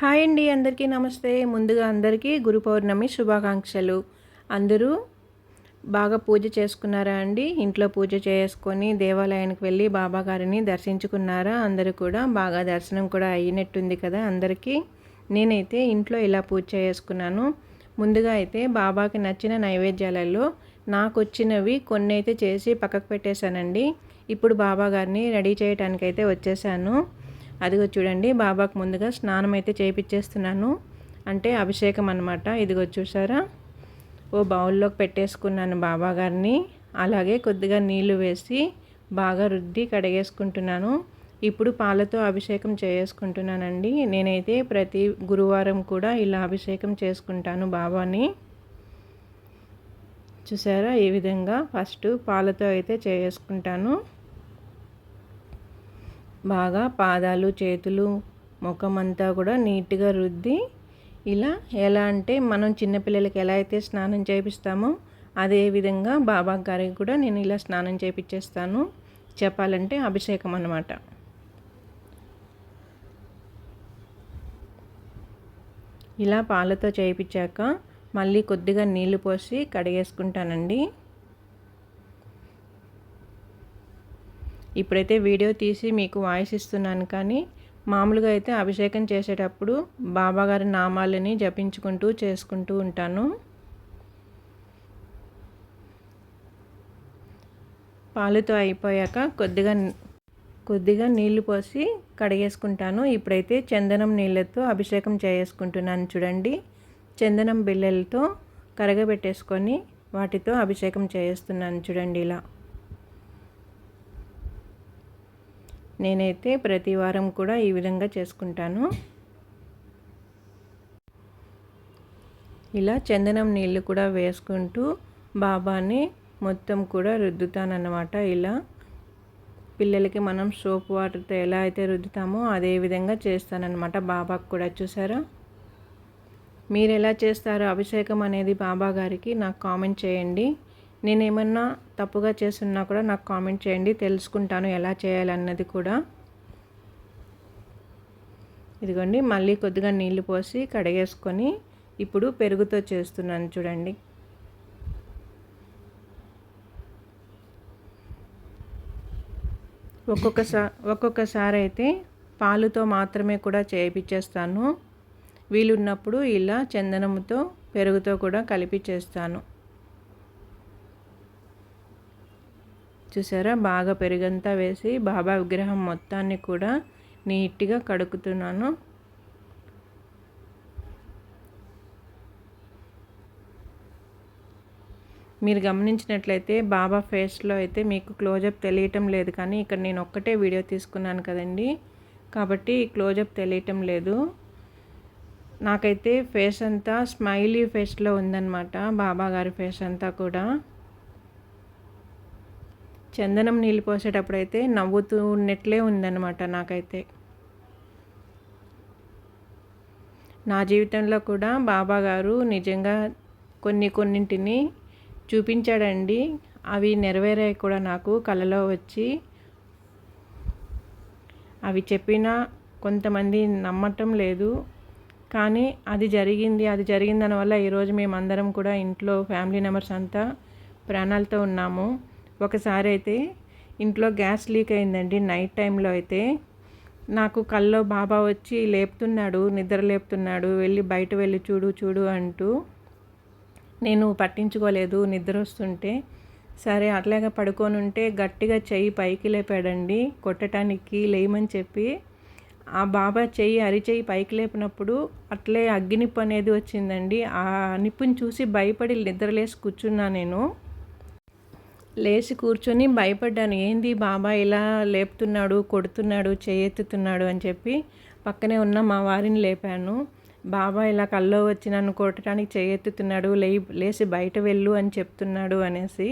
Hi అండి అందరికీ నమస్తే. ముందుగా అందరికీ గురు పౌర్ణమి శుభాకాంక్షలు. అందరూ బాగా పూజ చేసుకున్నారా అండి? ఇంట్లో పూజ చేసుకొని దేవాలయానికి వెళ్ళి బాబా గారిని దర్శించుకున్నారా? అందరూ కూడా బాగా దర్శనం కూడా అయినట్టుంది కదా అందరికీ. నేనైతే ఇంట్లో ఇలా పూజ చేసుకున్నాను. ముందుగా అయితే బాబాకి నచ్చిన నైవేద్యాలలో నాకు వచ్చినవి కొన్ని అయితే చేసి పక్కకు పెట్టేశానండి. ఇప్పుడు బాబా గారిని రెడీ చేయడానికైతే వచ్చేసాను అదిగో చూడండి బాబాకు ముందుగా స్నానం అయితే చేయించేస్తున్నాను అంటే అభిషేకం అనమాట ఇదిగో చూసారా ఓ బౌల్లోకి పెట్టేసుకున్నాను బాబా గారిని. అలాగే కొద్దిగా నీళ్ళు వేసి బాగా రుద్ది కడిగేసుకుంటున్నాను. ఇప్పుడు పాలతో అభిషేకం చేసుకుంటున్నానండి. నేనైతే ప్రతి గురువారం కూడా ఇలా అభిషేకం చేసుకుంటాను బాబాని. చూసారా ఈ విధంగా ఫస్ట్ పాలతో అయితే చేసుకుంటాను. బాగా పాదాలు చేతులు ముఖం అంతా కూడా నీట్గా రుద్ది ఇలా ఎలా అంటే మనం చిన్నపిల్లలకి ఎలా అయితే స్నానం చేపిస్తామో అదే విధంగా బాబా గారికి కూడా నేను ఇలా స్నానం చేపించేస్తాను చెప్పాలంటే అభిషేకం అన్నమాట. ఇలా పాలతో చేయించాక మళ్ళీ కొద్దిగా నీళ్ళు పోసి కడిగేసుకుంటానండి. ఇప్పుడైతే వీడియో తీసి మీకు వాయిస్ ఇస్తున్నాను కానీ మామూలుగా అయితే అభిషేకం చేసేటప్పుడు బాబాగారి నామాలని జపించుకుంటూ చేసుకుంటూ ఉంటాను. పాలుతో అయిపోయాక కొద్దిగా కొద్దిగా నీళ్ళు పోసి కడిగేసుకుంటాను. ఇప్పుడైతే చందనం నీళ్ళతో అభిషేకం చేసుకుంటున్నాను చూడండి. చందనం బిళ్ళలతో కరగబెట్టేసుకొని వాటితో అభిషేకం చేస్తున్నాను చూడండి ఇలా. నేనైతే ప్రతి వారం కూడా ఈ విధంగా చేసుకుంటాను. ఇలా చందనం నీళ్ళు కూడా వేసుకుంటూ బాబాని మొత్తం కూడా రుద్దుతానన్నమాట ఇలా. పిల్లలకి మనం సోప్ వాటర్తో ఎలా అయితే రుద్దుతామో అదే విధంగా చేస్తానన్నమాట బాబాకు కూడా చూసారా? మీరు ఎలా చేస్తారో అభిషేకం అనేది బాబా గారికి నాకు కామెంట్ చేయండి. నేను ఏమన్నా తప్పుగా చేస్తున్నా కూడా నాకు కామెంట్ చేయండి తెలుసుకుంటాను ఎలా చేయాలన్నది కూడా. ఇదిగోండి మళ్ళీ కొద్దిగా నీళ్ళు పోసి కడిగేసుకొని ఇప్పుడు పెరుగుతో చేస్తున్నాను చూడండి. ఒక్కొక్కసారి ఒక్కొక్కసారి అయితే పాలుతో మాత్రమే కూడా చేయించేస్తాను వీలున్నప్పుడు ఇలా చందనముతో పెరుగుతో కూడా కలిపి చేస్తాను. చూసారా? బాగా పెరుగంతా వేసి బాబా విగ్రహం మొత్తాన్ని కూడా నీట్గా కడుగుతున్నాను మీరు గమనించినట్లయితే బాబా ఫేస్లో అయితే మీకు క్లోజప్ తెలియటం లేదు కానీ ఇక్కడ నేను ఒక్కటే వీడియో తీసుకున్నాను కదండి. కాబట్టి క్లోజప్ తెలియటం లేదు. నాకైతే ఫేస్ అంతా స్మైలీ ఫేస్లో ఉందన్నమాట. బాబా గారి ఫేస్ అంతా కూడా. చందనం నీళ్ళు పోసేటప్పుడైతే నవ్వుతూ ఉన్నట్లే ఉందన్నమాట నాకైతే. నా జీవితంలో కూడా బాబా గారు నిజంగా కొన్ని కొన్నింటిని చూపించాడండి. అవి నెరవేరాయి కూడా నాకు కళలో వచ్చి. అవి చెప్పినా కొంతమంది నమ్మటం లేదు. కానీ అది జరిగింది అది జరిగిన దానివల్ల ఈరోజు మేమందరం కూడా ఇంట్లో ఫ్యామిలీ మెంబర్స్ అంతా ప్రాణాలతో ఉన్నాము. ఒకసారి అయితే ఇంట్లో గ్యాస్ లీక్ అయిందండి. నైట్ టైంలో అయితే నాకు కల్లో బాబా వచ్చి లేపుతున్నాడు నిద్ర లేపుతున్నాడు వెళ్ళి బయట వెళ్ళి చూడు చూడు అంటూ నేను పట్టించుకోలేదు నిద్ర వస్తుంటే. సరే అట్లాగే పడుకొని ఉంటే గట్టిగా చెయ్యి పైకి లేపాడండి కొట్టడానికి లేయమని చెప్పి. ఆ బాబా చెయ్యి అరిచెయ్యి పైకి లేపినప్పుడు అట్లే అగ్గినిప్పు అనేది వచ్చిందండి. ఆ నిప్పుని చూసి భయపడి నిద్రలేసి కూర్చున్నా నేను. లేచి కూర్చొని భయపడ్డాను. ఏంది బాబా ఇలా లేపుతున్నాడు కొడుతున్నాడు చేయెత్తుతున్నాడు అని చెప్పి పక్కనే ఉన్న మా వారిని లేపాను. బాబా ఇలా కల్లో వచ్చి నన్ను కొట్టడానికి చేయెత్తుతున్నాడు లే లేచి బయట వెళ్ళు అని చెప్తున్నాడు అనేసి.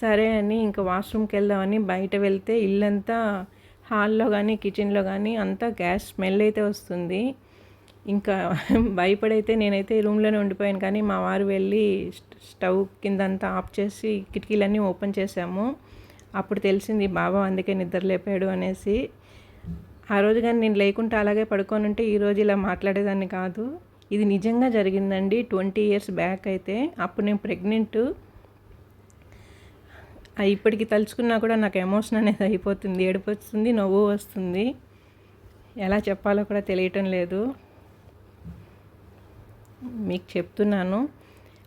సరే అని ఇంకా వాష్రూమ్కి వెళ్దామని బయట వెళ్తే ఇల్లంతా హాల్లో కానీ కిచెన్లో కానీ అంతా గ్యాస్ స్మెల్ అయితే వస్తుంది. ఇంకా భయపడైతే నేనైతే రూమ్లోనే ఉండిపోయాను. కానీ మా వారు వెళ్ళి స్టవ్ కిందంతా ఆఫ్ చేసి కిటికీలన్నీ ఓపెన్ చేసాము అప్పుడు తెలిసింది బాబా అందుకే నిద్ర లేపాడు అనేసి. ఆ రోజు కానీ నేను లేకుంటే అలాగే పడుకొని ఉంటే ఈరోజు ఇలా మాట్లాడేదాన్ని కాదు. ఇది నిజంగా జరిగిందండి. ట్వంటీ ఇయర్స్ బ్యాక్ అయితే అప్పుడు నేను ప్రెగ్నెంట్. ఇప్పటికి తలుచుకున్నా కూడా నాకు ఎమోషన్ అనేది అయిపోతుంది. ఏడుపు వస్తుంది నవ్వు వస్తుంది. ఎలా చెప్పాలో కూడా తెలియటం లేదు. మీకు చెప్తున్నాను.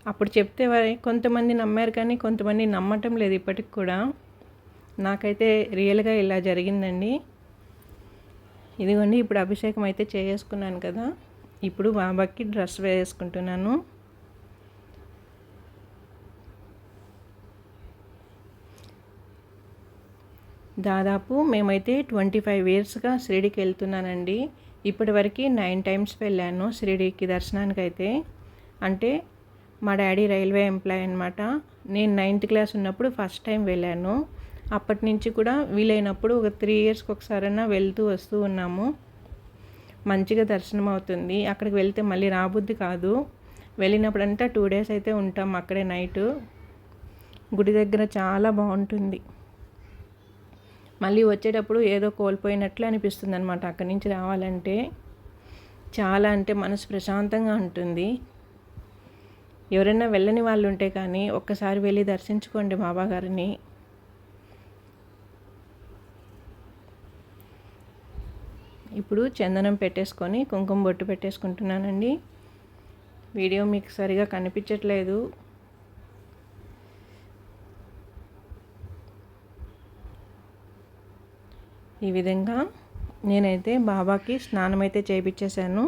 అప్పుడు చెప్తే కొంతమంది నమ్మారు కానీ కొంతమంది నమ్మటం లేదు ఇప్పటికి కూడా. నాకైతే రియల్గా ఇలా జరిగిందండి. ఇదిగోండి ఇప్పుడు అభిషేకం అయితే చేసుకున్నాను కదా. ఇప్పుడు బాబాకి డ్రెస్ వేసుకుంటున్నాను. దాదాపు మేమైతే ట్వంటీ ఫైవ్ ఇయర్స్గా షిరిడికి వెళ్తున్నానండి. ఇప్పటివరకు నైన్ టైమ్స్ వెళ్ళాను షిరిడికి దర్శనానికి అయితే అంటే మా డాడీ రైల్వే ఎంప్లాయ్ అనమాట నేను నైన్త్ క్లాస్ ఉన్నప్పుడు ఫస్ట్ టైం వెళ్ళాను. అప్పటి నుంచి కూడా వీలైనప్పుడు ఒక త్రీ ఇయర్స్కి ఒకసారైనా వెళ్తూ వస్తూ ఉన్నాము. మంచిగా దర్శనం అవుతుంది. అక్కడికి వెళ్తే మళ్ళీ రాబుద్ది కాదు. వెళ్ళినప్పుడంతా టూ డేస్ అయితే ఉంటాం అక్కడే నైటు. గుడి దగ్గర చాలా బాగుంటుంది. మళ్ళీ వచ్చేటప్పుడు ఏదో కోల్పోయినట్లు అనిపిస్తుంది అనమాట అక్కడి నుంచి రావాలంటే చాలా అంటే మనసు ప్రశాంతంగా ఉంటుంది. ఎవరైనా వెళ్ళని వాళ్ళు ఉంటే కానీ ఒక్కసారి వెళ్ళి దర్శించుకోండి బాబాగారిని ఇప్పుడు చందనం పెట్టేసుకొని కుంకుమ బొట్టు పెట్టేసుకుంటున్నానండి. వీడియో మీకు సరిగా కనిపించట్లేదు. ఈ విధంగా నేనైతే బాబాకి స్నానం అయితే చేయించేశాను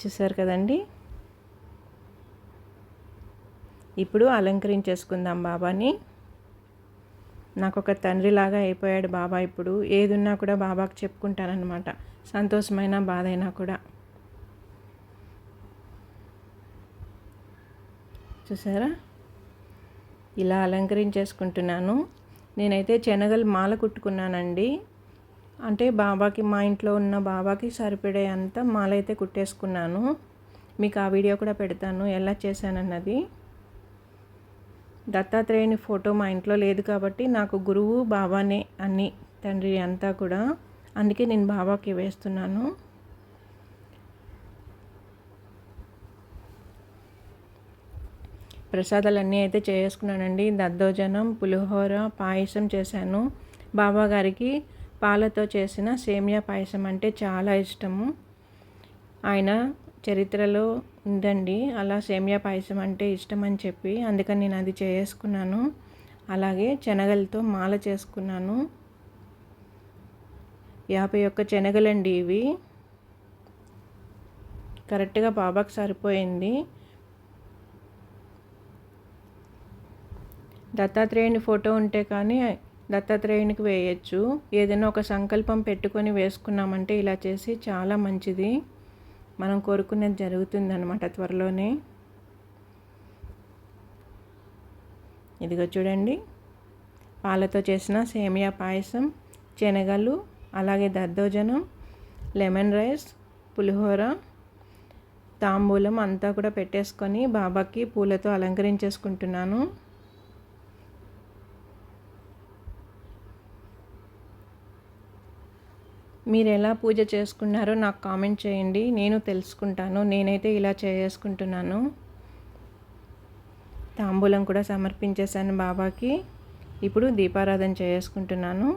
చూసారు కదండి? ఇప్పుడు అలంకరించేసుకుందాం బాబాని. నాకు ఒక తండ్రిలాగా అయిపోయాడు బాబా ఇప్పుడు. ఏది ఉన్నా కూడా బాబాకి చెప్పుకుంటానన్నమాట. సంతోషమైన బాధైనా కూడా. చూసారా? ఇలా అలంకరించేసుకుంటున్నాను. నేనైతే శనగలు మాల కుట్టుకున్నానండి. అంటే బాబాకి మా ఇంట్లో ఉన్న బాబాకి సరిపడే అంత మాల అయితే కుట్టేసుకున్నాను. మీకు ఆ వీడియో కూడా పెడతాను ఎలా చేశానన్నది. దత్తాత్రేయుని ఫోటో మా ఇంట్లో లేదు కాబట్టి నాకు గురువు బాబానే అన్ని తండ్రి అంతా కూడా. అందుకే నేను బాబాకి వేస్తున్నాను. ప్రసాదాలన్నీ అయితే చేసుకున్నానండి. దద్దోజనం పులిహోర పాయసం చేశాను. బాబాగారికి పాలతో చేసిన సేమియా పాయసం అంటే చాలా ఇష్టము. ఆయన చరిత్రలో ఉందండి. అలా సేమియా పాయసం అంటే ఇష్టం అని చెప్పి అందుకని నేను అది చేసుకున్నాను. అలాగే శనగలతో మాల చేసుకున్నాను. యాభై ఒక్క శనగలండి ఇవి. కరెక్ట్గా బాబాకు సరిపోయింది. దత్తాత్రేయుని ఫోటో ఉంటే కానీ దత్తాత్రేయునికి వేయచ్చు. ఏదైనా ఒక సంకల్పం పెట్టుకొని వేసుకున్నామంటే ఇలా చేసి చాలా మంచిది. మనం కోరుకునేది జరుగుతుందనమాట త్వరలోనే. ఇదిగో చూడండి. పాలతో చేసిన సేమియా పాయసం శనగలు అలాగే దద్దోజనం లెమన్ రైస్ పులిహోర తాంబూలం అంతా కూడా పెట్టేసుకొని బాబాకి పూలతో అలంకరించేసుకుంటున్నాను. మీరు ఎలా పూజ చేసుకున్నారో నాకు కామెంట్ చేయండి. నేను తెలుసుకుంటాను. నేనైతే ఇలా చేసుకుంటున్నాను. తాంబూలం కూడా సమర్పించేశాను బాబాకి. ఇప్పుడు దీపారాధన చేసుకుంటున్నాను.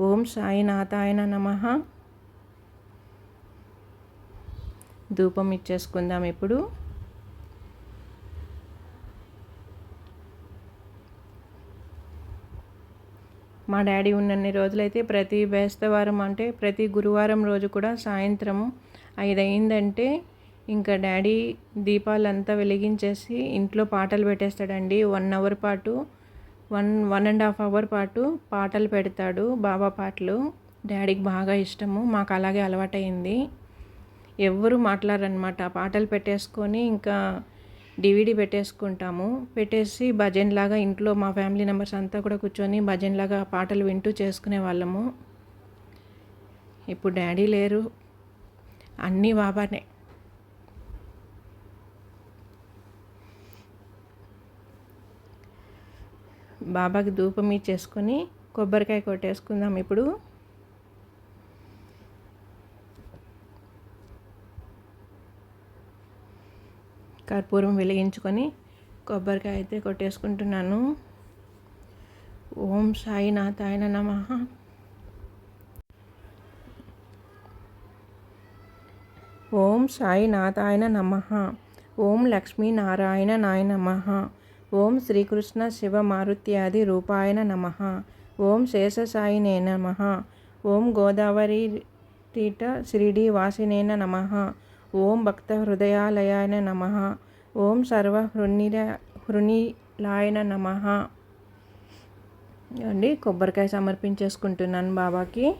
ఓం సాయినాథాయన నమ. ధూపం ఇచ్చేసుకుందాం ఇప్పుడు. మా డాడీ ఉన్నన్ని రోజులైతే ప్రతి బేస్తవారం అంటే ప్రతి గురువారం రోజు కూడా సాయంత్రం ఐదు అయిందంటే ఇంకా డాడీ దీపాలంతా వెలిగించేసి ఇంట్లో పాటలు పెట్టేస్తాడండి. వన్ అవర్ పాటు one one and half hour పాటు పాటలు పెడతాడు బాబా పాటలు. డాడీకి బాగా ఇష్టము మాకు అలాగే అలవాటైంది ఎవ్వరు మాట్లాడరనమాట పాటలు పెట్టేసుకొని ఇంకా డివిడి పెట్టేసుకుంటాము. పెట్టేసి భజన్ లాగా ఇంట్లో మా ఫ్యామిలీ మెంబర్స్ అంతా కూడా కూర్చొని భజన్ లాగా పాటలు వింటూ చేసుకునే వాళ్ళము. ఇప్పుడు డాడీ లేరు. అన్నీ బాబానే. బాబాకి ధూపం ఇచ్చేసుకొని కొబ్బరికాయ కొట్టేసుకుందాం ఇప్పుడు. కర్పూరం వెలిగించుకొని కొబ్బరికాయ అయితే కొట్టేసుకుంటున్నాను. ఓం సాయి నాథాయన నమ. ఓం సాయి నాథాయన నమ. ఓం లక్ష్మీనారాయణ నాయ నమ. ఓం శ్రీకృష్ణ శివ మారుత్యాది రూపాయన నమ. ఓం శేషసాయినే నమ. ఓం గోదావరి తీట శిరిడి వాసినేన నమ. ఓం భక్త హృదయాలయాయ నమ. ఓం సర్వ హృణిర హృణిలాయన నమ. అండి కొబ్బరికాయ సమర్పించేసుకుంటున్నాను బాబాకి.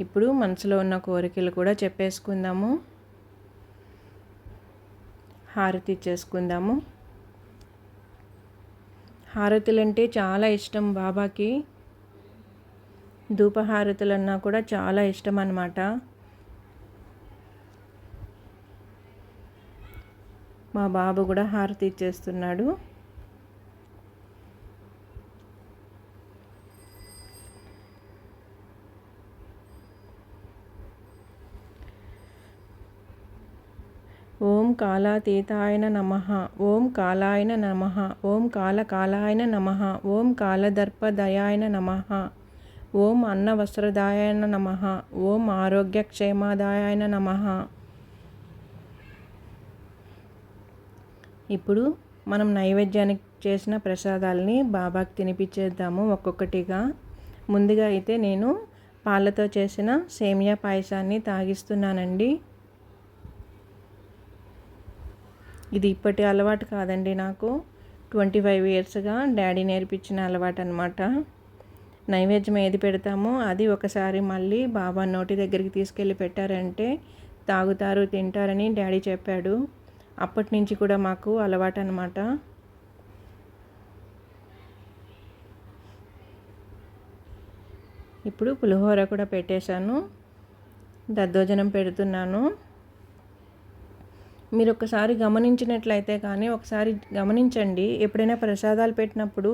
ఇప్పుడు మనసులో ఉన్న కోరికలు కూడా చెప్పేసుకుందాము. హారతి ఇచ్చేసుకుందాము. హారతులు అంటే చాలా ఇష్టం బాబాకి. ధూపహారతులన్నా కూడా చాలా ఇష్టం అన్నమాట మా బాబు కూడా హారతి ఇచ్చేస్తున్నాడు. ఓం కాలాతీతాయన నమ ఓం కాలాయన నమ ఓం కాలకాలాయన నమ ఓం కాలదర్పదయాయన నమ. ఓం అన్న వస్త్రదాయన నమ. ఓం ఆరోగ్య ఆరోగ్యక్షేమదాయాయన నమ. ఇప్పుడు మనం నైవేద్యానికి చేసిన ప్రసాదాలని బాబాకి తినిపించేద్దాము ఒక్కొక్కటిగా. ముందుగా అయితే నేను పాలతో చేసిన సేమియా పాయసాన్ని తాగిస్తున్నానండి. ఇది ఇప్పటి అలవాటు కాదండి నాకు. ట్వంటీ ఫైవ్ ఇయర్స్గా డాడీ నేర్పించిన అలవాటు అనమాట నైవేద్యం ఏది పెడతామో అది ఒకసారి మళ్ళీ బాబా నోటి దగ్గరికి తీసుకెళ్ళి పెట్టారంటే తాగుతారు తింటారని డాడీ చెప్పాడు. అప్పటి నుంచి కూడా మాకు అలవాటు అనమాట ఇప్పుడు పులిహోర కూడా పెట్టేశాను. దద్దోజనం పెడుతున్నాను. మీరు ఒకసారి గమనించినట్లయితే కానీ ఒకసారి గమనించండి. ఎప్పుడైనా ప్రసాదాలు పెట్టినప్పుడు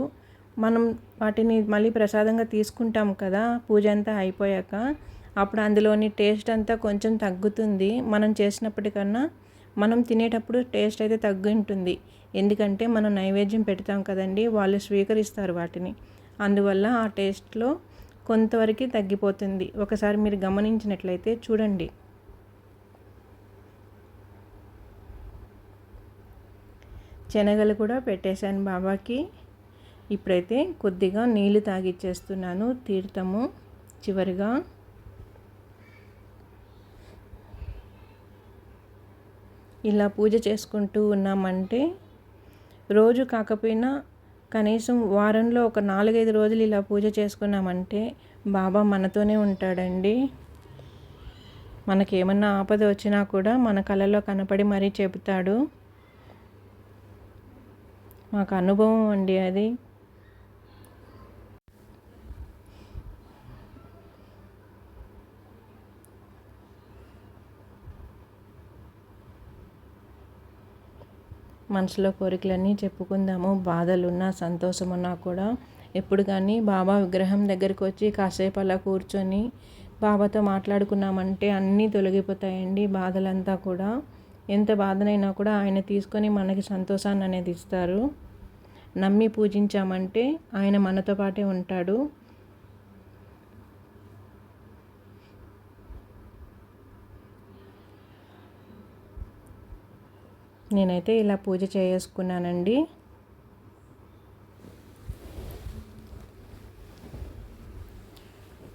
మనం వాటిని మళ్ళీ ప్రసాదంగా తీసుకుంటాం కదా పూజ అంతా అయిపోయాక అప్పుడు అందులోని టేస్ట్ అంతా కొంచెం తగ్గుతుంది. మనం చేసినప్పటికన్నా మనం తినేటప్పుడు టేస్ట్ అయితే తగ్గుంటుంది. ఎందుకంటే మనం నైవేద్యం పెడతాం కదండి వాళ్ళు స్వీకరిస్తారు వాటిని. అందువల్ల ఆ టేస్ట్లో కొంతవరకు తగ్గిపోతుంది. ఒకసారి మీరు గమనించినట్లయితే చూడండి. శనగలు కూడా పెట్టేశాను బాబాకి. ఇప్పుడైతే కొద్దిగా నీళ్ళు తాగిచ్చేస్తున్నాను తీర్థము చివరిగా. ఇలా పూజ చేసుకుంటూ ఉన్నామంటే రోజు కాకపోయినా కనీసం వారంలో ఒక నాలుగైదు రోజులు ఇలా పూజ చేసుకున్నామంటే బాబా మనతోనే ఉంటాడండి. మనకేమన్నా ఆపద వచ్చినా కూడా మన కళలో కనపడి మరీ చెబుతాడు. మాకు అనుభవం అండి అది. మనసులో కోరికలన్నీ చెప్పుకుందాము. బాధలున్నా సంతోషమున్నా కూడా. ఎప్పుడు కానీ బాబా విగ్రహం దగ్గరికి వచ్చి కాసేపు అలా కూర్చొని బాబాతో మాట్లాడుకున్నామంటే అన్నీ తొలగిపోతాయండి బాధలంతా కూడా. ఎంత బాధనైనా కూడా ఆయన తీసుకొని మనకి సంతోషాన్ని అనేది ఇస్తారు. నమ్మి పూజించామంటే ఆయన మనతో పాటే ఉంటాడు. నేనైతే ఇలా పూజ చేసుకున్నానండి.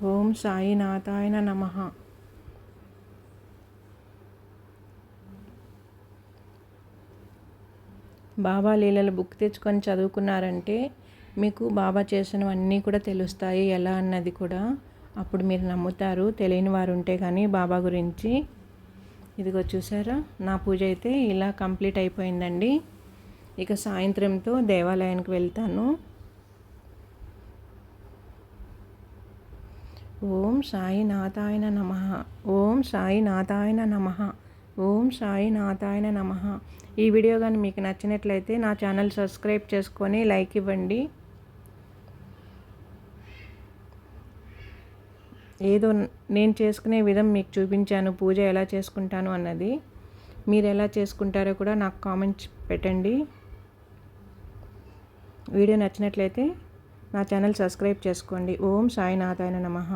ఓం సాయినాథాయన నమ. బాబా లీలల బుక్ తెచ్చుకొని చదువుకున్నారంటే మీకు బాబా చేసినవన్నీ కూడా తెలుస్తాయి ఎలా అన్నది కూడా. అప్పుడు మీరు నమ్ముతారు తెలియని వారు ఉంటే కానీ బాబా గురించి. ఇదిగో చూసారా? నా పూజ అయితే ఇలా కంప్లీట్ అయిపోయిందండి. ఇక సాయంత్రంతో దేవాలయానికి వెళ్తాను. ఓం సాయి నాథాయన నమ. ఓం సాయి నాథాయన నమ. ఓం సాయి నాథాయన నమ. ఈ వీడియో కానీ మీకు నచ్చినట్లయితే నా ఛానల్ సబ్స్క్రైబ్ చేసుకొని లైక్ ఇవ్వండి. ఏదో నేను చేసుకునే విధం మీకు చూపించాను పూజ ఎలా చేసుకుంటాను అన్నది మీరు ఎలా చేసుకుంటారో కూడా నాకు కామెంట్స్ పెట్టండి. వీడియో నచ్చినట్లయితే నా ఛానల్ సబ్స్క్రైబ్ చేసుకోండి. ఓం సాయినాథాయన నమః.